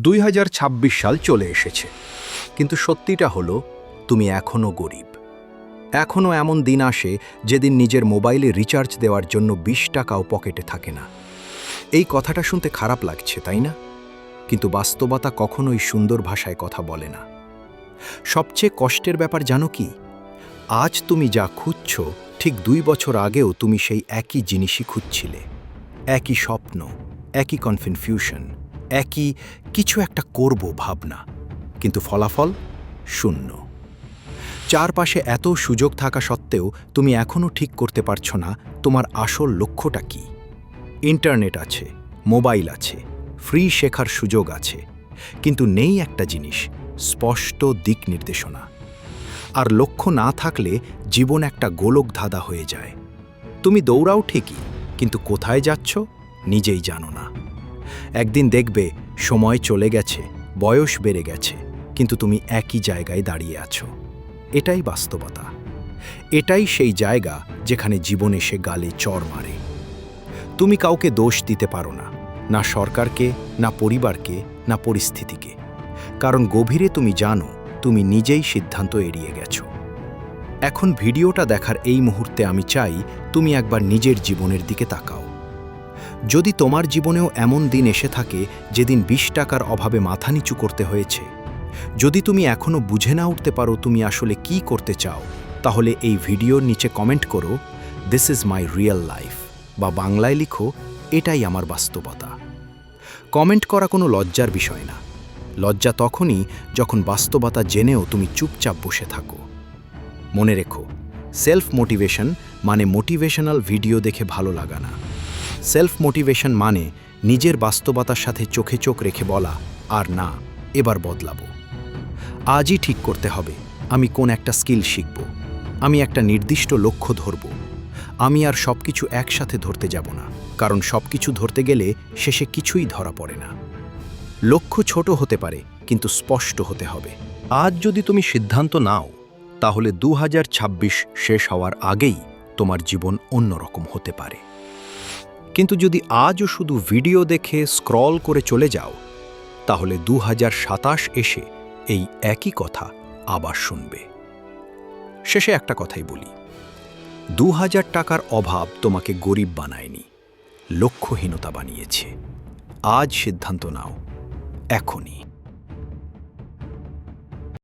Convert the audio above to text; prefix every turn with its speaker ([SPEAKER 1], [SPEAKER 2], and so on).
[SPEAKER 1] দুই হাজার ছাব্বিশ সাল চলে এসেছে। কিন্তু সত্যিটা হলো, তুমি এখনও গরিব। এখনও এমন দিন আসে যেদিন নিজের মোবাইলে রিচার্জ দেওয়ার জন্য বিশ টাকাও পকেটে থাকে না। এই কথাটা শুনতে খারাপ লাগছে, তাই না? কিন্তু বাস্তবতা কখনোই সুন্দর ভাষায় কথা বলে না। সবচেয়ে কষ্টের ব্যাপার জানো কি? আজ তুমি যা খুঁজছ, ঠিক দুই বছর আগেও তুমি সেই একই জিনিসই খুঁজছিলে। একই স্বপ্ন, একই কনফিউশন। একই কিছু একটা করব ভাবনা, কিন্তু ফলাফল শূন্য। চারপাশে এত সুযোগ থাকা সত্ত্বেও তুমি এখনও ঠিক করতে পারছ না তোমার আসল লক্ষ্যটা কি। ইন্টারনেট আছে, মোবাইল আছে, ফ্রি শেখার সুযোগ আছে, কিন্তু নেই একটা জিনিস, স্পষ্ট দিক নির্দেশনা। আর লক্ষ্য না থাকলে জীবন একটা গোলক ধাঁধা হয়ে যায়। তুমি দৌড়াও ঠিকই, কিন্তু কোথায় যাচ্ছ নিজেই জানো না। একদিন দেখবে, সময় চলে গেছে, বয়স বেড়ে গেছে, কিন্তু তুমি একই জায়গায় দাঁড়িয়ে আছো। এটাই বাস্তবতা। এটাই সেই জায়গা যেখানে জীবন এসে গালে চর মারে। তুমি কাউকে দোষ দিতে পারো না না সরকারকে, না পরিবারকে, না পরিস্থিতিকে। কারণ গভীরে তুমি জানো, তুমি নিজেই সিদ্ধান্ত এড়িয়ে গেছো। এখন ভিডিওটা দেখার এই মুহূর্তে আমি চাই, তুমি একবার নিজের জীবনের দিকে তাকাও। যদি তোমার জীবনেও এমন দিন এসে থাকে যেদিন বিশ টাকার অভাবে মাথা নিচু করতে হয়েছে। যদি তুমি এখনও বুঝে না উঠতে পারো তুমি আসলে কি করতে চাও, তাহলে এই ভিডিওর নিচে কমেন্ট করো this is my real life বা বাংলায় লিখো, এটাই আমার বাস্তবতা কমেন্ট করা কোনো লজ্জার বিষয় না। লজ্জা তখনই যখন বাস্তবতা জেনেও তুমি চুপচাপ বসে থাকো। মনে রেখো সেলফ মোটিভেশন মানে মোটিভেশনাল ভিডিও দেখে ভালো লাগা না। সেলফ মোটিভেশন মানে নিজের বাস্তবতার সাথে চোখে চোখ রেখে বলা, আর না, এবার বদলাবো। আজই ঠিক করতে হবে, আমি কোন একটা স্কিল শিখব, আমি একটা নির্দিষ্ট লক্ষ্য ধরব, আমি আর সব কিছু একসাথে ধরতে যাব না, কারণ সব কিছু ধরতে গেলে শেষে কিছুই ধরা পড়ে না। লক্ষ্য ছোট হতে পারে, কিন্তু স্পষ্ট হতে হবে। আজ যদি তুমি সিদ্ধান্ত নাও, তাহলে দু হাজার ছাব্বিশ শেষ হওয়ার আগেই তোমার জীবন অন্যরকম হতে পারে। কিন্তু যদি আজও শুধু ভিডিও দেখে স্ক্রল করে চলে যাও, তাহলে দু হাজার সাতাশ এসে এই একই কথা আবার শুনবে। শেষে একটা কথাই বলি। দু হাজার টাকার অভাব তোমাকে গরিব বানায়নি, লক্ষ্যহীনতা বানিয়েছে। আজ সিদ্ধান্ত নাও, এখনই।